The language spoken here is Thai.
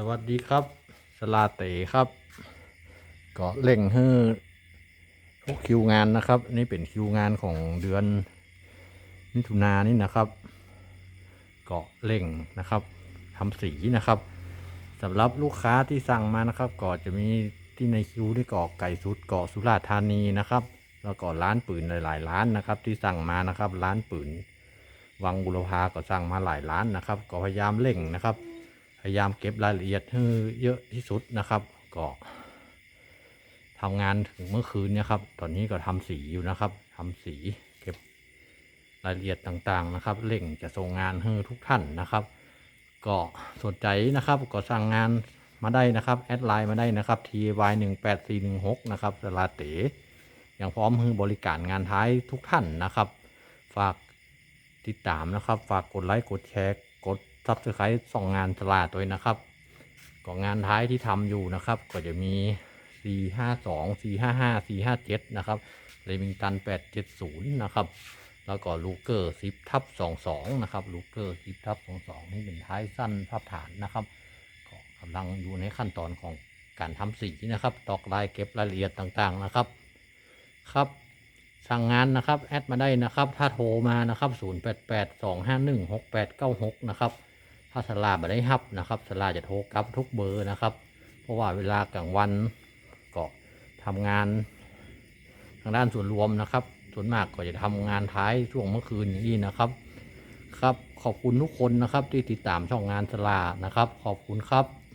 สวัสดีครับ สลาเต๋ครับก็เร่งให้ทุกคิวงานนะครับ นี่เป็นคิวงานของเดือนมิถุนายนนี่นะครับก็เร่งนะครับทำสีนะครับสำหรับลูกค้าที่สั่งมานะครับ ก็จะมีที่ในคิวได้ก่อไก่สุดเกาะสุราษฎร์ธานีนะครับ แล้วก็ร้านปืนหลายๆร้านนะครับ ที่สั่งมานะครับ ร้านปืนวังบุรพาก็สั่งมาหลายร้านนะครับ ก็พยายามเร่งนะครับายามเก็บรายละเอียดให้เยอะที่สุดนะครับ ก็ทำงานถึงเมื่อคืนเนี่ยครับ ตอนนี้ก็ทำสีอยู่นะครับทำสีเก็บรายละเอียดต่างๆนะครับเร่งจะส่งงานให้ทุกท่านนะครับ ก็สนใจนะครับก็สั่งงานมาได้นะครับแอดไลน์มาได้นะครับ ty 1 8 4 1 6นะครับสลาเต๋ยังพร้อมให้บริการงานท้ายทุกท่านนะครับ ฝากติดตามนะครับ ฝากกดไลค์กดแชร์กด ซับสไครต์ส่องงานตลาดด้วยนะครับก็งานท้ายที่ทำอยู่นะครับ ก็จะมี 452 455 457 นะครับเรมิงตัน 870 นะครับ แล้วก็ลูเกอร์10ทับ22 นะครับลูเกอร์10ทับ22 นี่เป็นท้ายสั้นพับฐานนะครับก็กำลังอยู่ในขั้นตอนของการทำสีนะครับ ตอกลายเก็บรายละเอียดต่างๆนะครับ ครับสั่งงานนะครับ แอดมาได้นะครับ ถ้าโทรมานะครับ 0882516896 นะครับ ถ้าสลาไม่ได้ฮับนะครับสลาจะโทรกลับทุกเบอร์นะครับ เพราะว่าเวลากลางวันก็ทำงาน ทางด้านส่วนรวมนะครับ ส่วนมากก็จะทำงานท้ายช่วงเมื่อคืนอย่างนี้นะครับ ครับขอบคุณทุกคนนะครับที่ติดตามช่องงานสลานะครับ ขอบคุณครับ